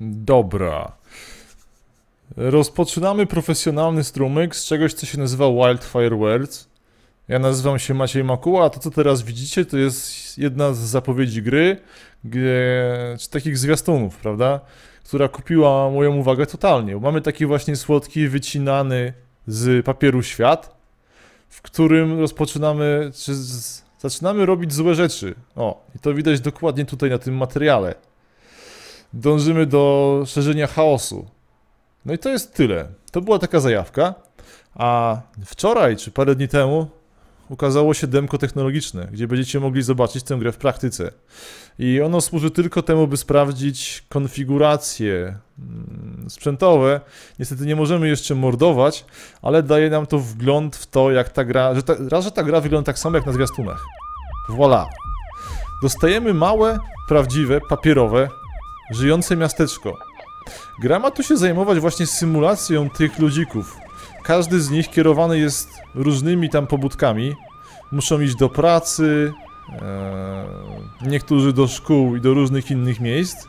Dobra. Rozpoczynamy profesjonalny strumyk z czegoś, co się nazywa Wildfire Words. Ja nazywam się Maciej Makuła, a to co teraz widzicie to jest jedna z zapowiedzi gry, czy takich zwiastunów, prawda? Która kupiła moją uwagę totalnie. Mamy taki właśnie słodki, wycinany z papieru świat, w którym rozpoczynamy, czy z, zaczynamy robić złe rzeczy. O, i to widać dokładnie tutaj na tym materiale. Dążymy do szerzenia chaosu. No i to jest tyle. To była taka zajawka. A wczoraj, czy parę dni temu, ukazało się demko technologiczne, gdzie będziecie mogli zobaczyć tę grę w praktyce. I ono służy tylko temu, by sprawdzić konfiguracje mm, sprzętowe. Niestety nie możemy jeszcze mordować, ale daje nam to wgląd w to, jak ta gra. Że ta, raz, że ta gra wygląda tak samo jak na zwiastunach. Voila. Dostajemy małe, prawdziwe, papierowe, żyjące miasteczko. Gra ma tu się zajmować właśnie symulacją tych ludzików. Każdy z nich kierowany jest różnymi tam pobudkami. Muszą iść do pracy, ee, niektórzy do szkół i do różnych innych miejsc.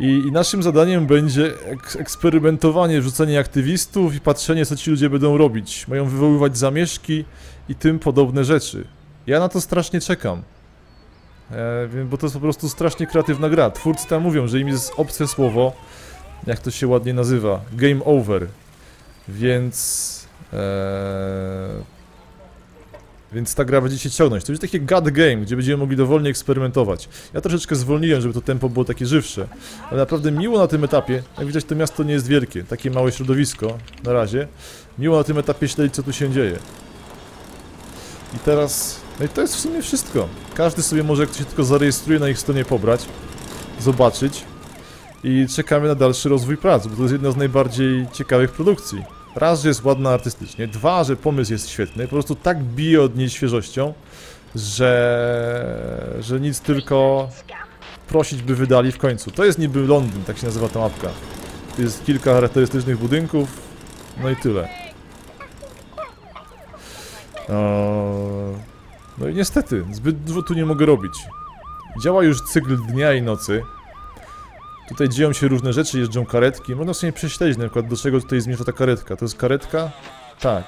I, I, naszym zadaniem będzie ek eksperymentowanie, wrzucenie aktywistów i patrzenie, co ci ludzie będą robić. Mają wywoływać zamieszki i tym podobne rzeczy. Ja na to strasznie czekam. E, bo to jest po prostu strasznie kreatywna gra. Twórcy tam mówią, że im jest obce słowo, jak to się ładnie nazywa, game over. Więc... E, więc ta gra będzie się ciągnąć. To będzie takie god game, gdzie będziemy mogli dowolnie eksperymentować. Ja troszeczkę zwolniłem, żeby to tempo było takie żywsze. Ale naprawdę miło na tym etapie. Jak widać to miasto nie jest wielkie. Takie małe środowisko na razie. Miło na tym etapie śledzić co tu się dzieje. I teraz... No i to jest w sumie wszystko. Każdy sobie może, jak to się tylko zarejestruje na ich stronie pobrać, zobaczyć i czekamy na dalszy rozwój prac, bo to jest jedna z najbardziej ciekawych produkcji. Raz, że jest ładna artystycznie, dwa, że pomysł jest świetny, po prostu tak bije od niej świeżością, że, że nic tylko prosić by wydali w końcu. To jest niby Londyn, tak się nazywa ta mapka. Jest kilka charakterystycznych budynków, no i tyle. No i niestety, zbyt dużo tu nie mogę robić. Działa już cykl dnia i nocy. Tutaj dzieją się różne rzeczy, jeżdżą karetki. Można sobie prześledzić na przykład, do czego tutaj zmierza ta karetka. To jest karetka? Tak.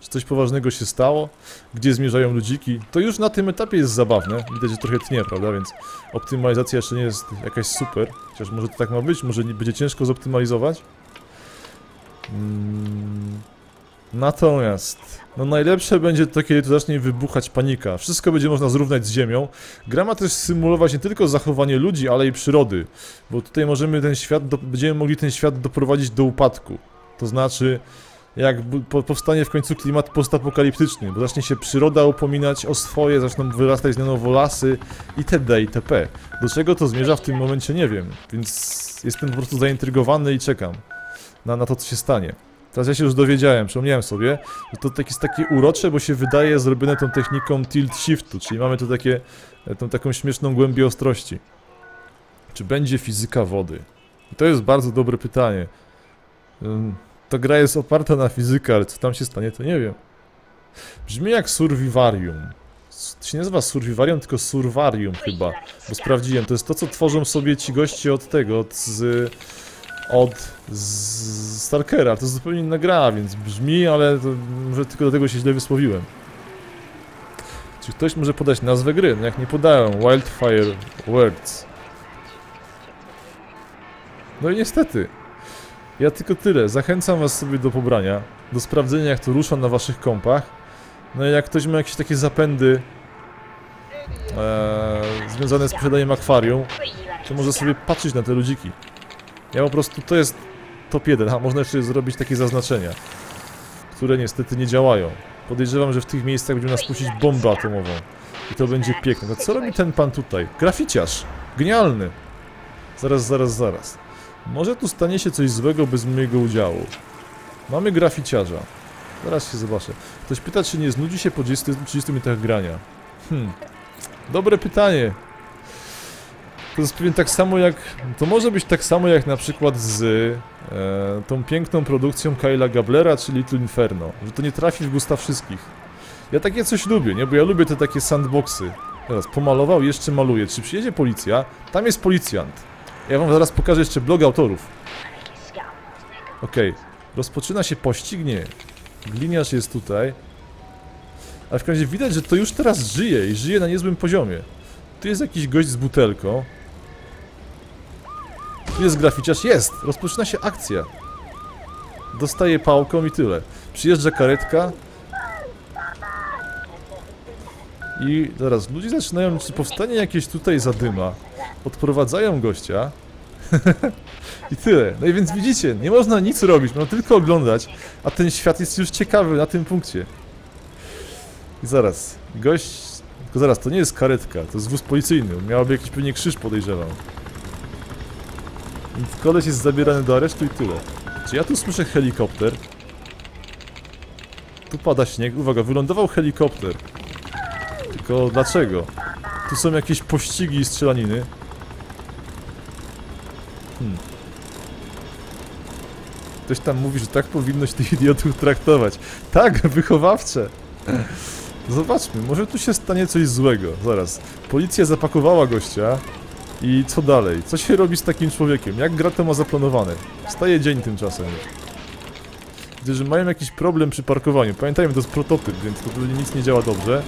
Czy coś poważnego się stało? Gdzie zmierzają ludziki? To już na tym etapie jest zabawne. Widać, że trochę tnie, prawda? Więc optymalizacja jeszcze nie jest jakaś super. Chociaż może to tak ma być, może nie będzie ciężko zoptymalizować. Hmm. Natomiast, no najlepsze będzie to, kiedy tu zacznie wybuchać panika. Wszystko będzie można zrównać z ziemią. Gra ma też symulować nie tylko zachowanie ludzi, ale i przyrody. Bo tutaj możemy ten świat, do, będziemy mogli ten świat doprowadzić do upadku. To znaczy, jak powstanie w końcu klimat postapokaliptyczny, bo zacznie się przyroda upominać o swoje, zaczną wyrastać na nowo lasy itd. itp. Do czego to zmierza w tym momencie nie wiem, więc jestem po prostu zaintrygowany i czekam na, na to, co się stanie. Teraz ja się już dowiedziałem, przypomniałem sobie, że to tak jest takie urocze, bo się wydaje zrobione tą techniką tilt shiftu, czyli mamy tu takie, e, tą taką śmieszną głębię ostrości. Czy będzie fizyka wody? I to jest bardzo dobre pytanie. Ta gra jest oparta na fizyce, ale co tam się stanie, to nie wiem. Brzmi jak Survivarium. To się nazywa Survivarium, tylko Survarium chyba, bo sprawdziłem. To jest to, co tworzą sobie ci goście od tego, od z od Stalkera. To zupełnie inna gra, więc brzmi, ale może tylko do tego się źle wysłowiłem. Czy ktoś może podać nazwę gry? No jak nie podają, Wildfire Words. No i niestety. Ja tylko tyle. Zachęcam was sobie do pobrania, do sprawdzenia jak to rusza na waszych kompach. No i jak ktoś ma jakieś takie zapędy e, związane z posiadaniem akwarium, to może sobie patrzeć na te ludziki. Ja po prostu, to jest top 1, a można jeszcze zrobić takie zaznaczenia, które niestety nie działają. Podejrzewam, że w tych miejscach będziemy nas puścić bombę atomową. I to będzie piękne. No co robi ten pan tutaj? Graficiarz! Genialny! Zaraz, zaraz, zaraz. Może tu stanie się coś złego bez mojego udziału. Mamy graficiarza. Zaraz się zobaczę. Ktoś pyta, czy nie znudzi się po 30, 30 minutach grania. Hmm. Dobre pytanie. To jest pewnie tak samo jak... To może być tak samo jak na przykład z e, tą piękną produkcją Kyla Gablera, czy Little Inferno. Że to nie trafi w gusta wszystkich. Ja takie coś lubię, nie? Bo ja lubię te takie sandboxy. Teraz pomalował, jeszcze maluje. Czy przyjedzie policja? Tam jest policjant. Ja wam zaraz pokażę jeszcze blog autorów. Okej. Rozpoczyna się pościg? Nie. Gliniarz jest tutaj. Ale w każdym razie widać, że to już teraz żyje i żyje na niezłym poziomie. Tu jest jakiś gość z butelką. Jest graficiarz. Jest! Rozpoczyna się akcja. Dostaje pałką i tyle. Przyjeżdża karetka. I zaraz, ludzie zaczynają, czy powstanie jakieś tutaj zadyma. Odprowadzają gościa. I tyle. No i więc widzicie, nie można nic robić, można tylko oglądać, a ten świat jest już ciekawy na tym punkcie. I zaraz, gość... Tylko zaraz, to nie jest karetka, to jest wóz policyjny. Miałaby jakiś pewnie krzyż, podejrzewam. Koleś jest zabierany do aresztu i tyle. Czy ja tu słyszę helikopter? Tu pada śnieg. Uwaga, wylądował helikopter. Tylko dlaczego? Tu są jakieś pościgi i strzelaniny. Hmm. Ktoś tam mówi, że tak powinno się tych idiotów traktować. Tak, wychowawcze. Zobaczmy, może tu się stanie coś złego. Zaraz. Policja zapakowała gościa. I co dalej? Co się robi z takim człowiekiem? Jak gra to ma zaplanowane? Staje dzień tymczasem. Widzę, że mają jakiś problem przy parkowaniu. Pamiętajmy, to jest prototyp, więc to pewnie nic nie działa dobrze.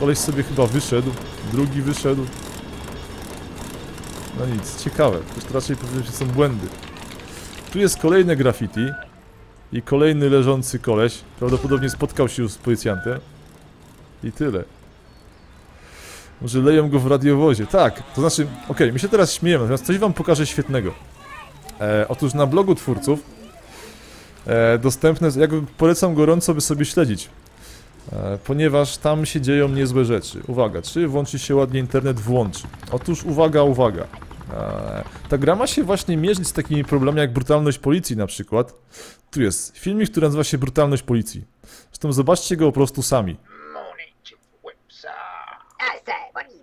Koleś sobie chyba wyszedł, drugi wyszedł. No nic, ciekawe. To raczej pewnie są błędy. Tu jest kolejne graffiti. I kolejny leżący koleś. Prawdopodobnie spotkał się już z policjantem. I tyle. Może leją go w radiowozie. Tak, to znaczy, okej, okay, my się teraz śmiejemy, natomiast coś wam pokażę świetnego. E, otóż na blogu twórców e, dostępne, ja go polecam gorąco, by sobie śledzić. E, ponieważ tam się dzieją niezłe rzeczy. Uwaga, czy włączy się ładnie internet? Włączy. Otóż uwaga, uwaga. E, ta gra ma się właśnie mierzyć z takimi problemami jak brutalność policji na przykład. Tu jest filmik, który nazywa się Brutalność policji. Zresztą zobaczcie go po prostu sami.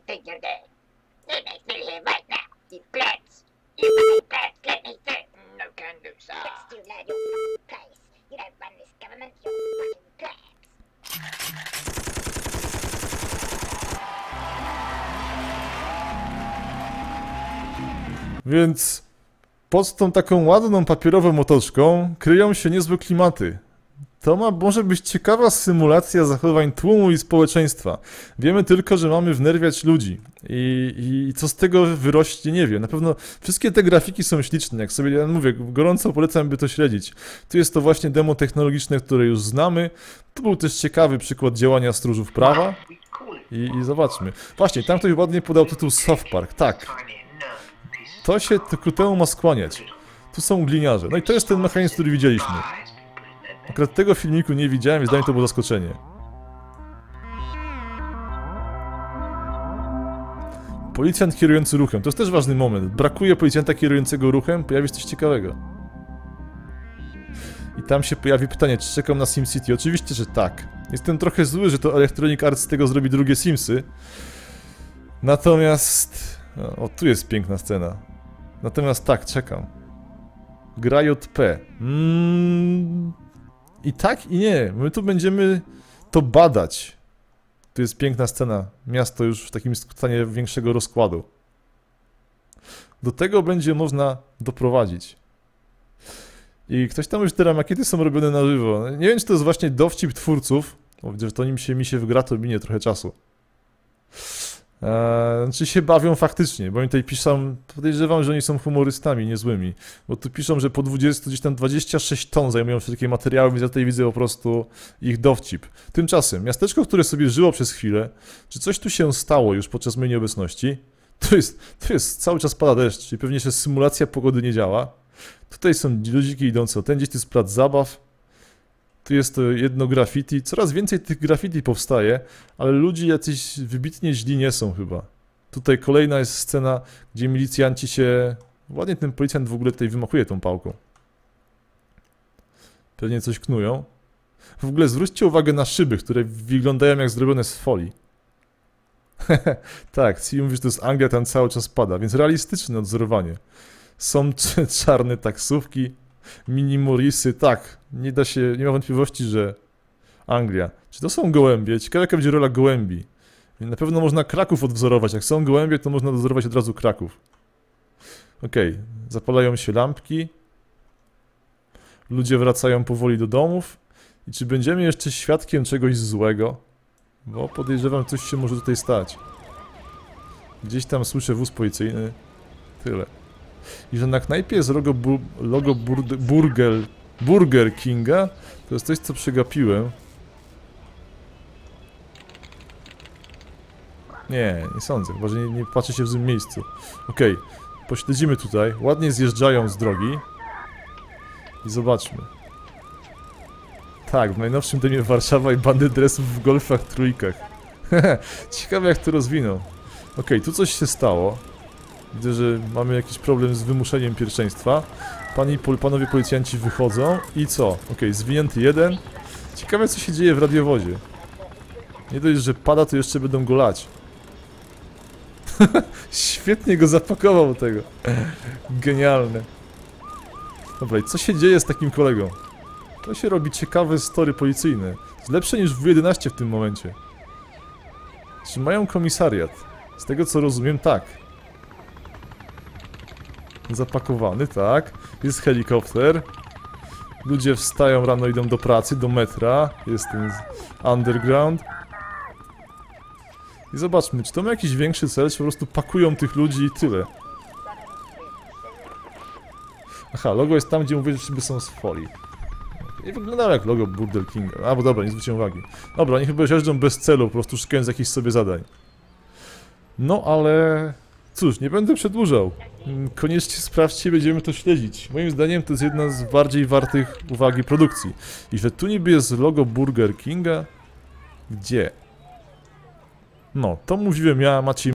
Me right now. You plants. You plants. Let me think. No can do, sir. Your place. You don't run this government. You're fucking plants. Więc pod tą taką ładną papierową otoczką kryją się niezłe klimaty. To ma, może być ciekawa symulacja zachowań tłumu i społeczeństwa. Wiemy tylko, że mamy wnerwiać ludzi. I, I, co z tego wyrośnie, nie wiem. Na pewno wszystkie te grafiki są śliczne. Jak sobie ja mówię, gorąco polecam, by to śledzić. Tu jest to właśnie demo technologiczne, które już znamy. Tu był też ciekawy przykład działania stróżów prawa. I, i zobaczmy. Właśnie, tam ktoś ładnie podał tytuł Soft Park. Tak. To się ku temu ma skłaniać. Tu są gliniarze. No i to jest ten mechanizm, który widzieliśmy. Akurat tego filmiku nie widziałem, więc dla mnie to było zaskoczenie. Policjant kierujący ruchem. To jest też ważny moment. Brakuje policjanta kierującego ruchem, pojawi się coś ciekawego. I tam się pojawi pytanie, czy czekam na SimCity? Oczywiście, że tak. Jestem trochę zły, że to Electronic Arts z tego zrobi drugie Simsy. Natomiast... O, tu jest piękna scena. Natomiast tak, czekam. Gra JP. Mmm... I tak i nie. My tu będziemy to badać. Tu jest piękna scena. Miasto już w takim stanie większego rozkładu. Do tego będzie można doprowadzić. I ktoś tam już te makiety są robione na żywo. Nie wiem, czy to jest właśnie dowcip twórców. Bo widzę, że to mi się, mi się wgra, to minie trochę czasu. Eee, czy się bawią faktycznie, bo oni tutaj piszą, podejrzewam, że oni są humorystami niezłymi, bo tu piszą, że po 20, gdzieś tam 26 ton zajmują takie materiały, więc ja tutaj widzę po prostu ich dowcip. Tymczasem, miasteczko, które sobie żyło przez chwilę, czy coś tu się stało już podczas mojej nieobecności? To jest, to jest cały czas pada deszcz, czyli pewnie się symulacja pogody nie działa. Tutaj są ludziki idące ten, gdzieś to jest plac zabaw, tu jest jedno graffiti. Coraz więcej tych graffiti powstaje, ale ludzie jacyś wybitnie źli nie są chyba. Tutaj kolejna jest scena, gdzie milicjanci się... Ładnie ten policjant w ogóle tutaj wymachuje tą pałką. Pewnie coś knują. W ogóle zwróćcie uwagę na szyby, które wyglądają jak zrobione z folii. tak, Ci mówi, że to jest Anglia, tam cały czas pada, więc realistyczne odzorowanie. Są czarne taksówki, Mini Morisy, tak. Nie da się, nie ma wątpliwości, że... Anglia. Czy to są gołębie? Ciekawe jaka będzie rola gołębi. Na pewno można Kraków odwzorować. Jak są gołębie, to można odwzorować od razu Kraków. Okej, zapalają się lampki. Ludzie wracają powoli do domów. I czy będziemy jeszcze świadkiem czegoś złego? Bo podejrzewam, coś się może tutaj stać. Gdzieś tam słyszę wóz policyjny. Tyle. I że na knajpie jest logo, bu logo burde, burger, burger Kinga. To jest coś, co przegapiłem. Nie, nie sądzę. Chyba, że nie, nie patrzę się w złym miejscu. Okej, pośledzimy tutaj. Ładnie zjeżdżają z drogi. I zobaczmy. Tak, w najnowszym demie Warszawa i bandy dresów w golfach trójkach. Ciekawe jak to rozwiną. Okej, tu coś się stało. Widzę, że mamy jakiś problem z wymuszeniem pierwszeństwa. Pani, panowie policjanci wychodzą i co? Okej, zwinięty jeden. Ciekawe co się dzieje w radiowozie. Nie dość, że pada, to jeszcze będą go lać. Świetnie go zapakował tego. Genialne. Dobra, i co się dzieje z takim kolegą? To się robi ciekawe story policyjne. Jest lepsze niż w 11 w tym momencie. Czy mają komisariat? Z tego co rozumiem, tak. Zapakowany, tak. Jest helikopter. Ludzie wstają rano, idą do pracy, do metra. Jest ten underground. I zobaczmy, czy to ma jakiś większy cel, czy po prostu pakują tych ludzi i tyle. Aha, logo jest tam, gdzie mówię, że są z folii. Nie wyglądało jak logo Burger King. A, bo dobra, nie zwróciłem uwagi. Dobra, oni chyba jeżdżą bez celu, po prostu szukając jakichś sobie zadań. No, ale... Cóż, nie będę przedłużał. Mm, Koniecznie sprawdźcie, będziemy to śledzić. Moim zdaniem to jest jedna z bardziej wartych uwagi produkcji. I że tu niby jest logo Burger Kinga... Gdzie? No, to mówiłem ja, Maciej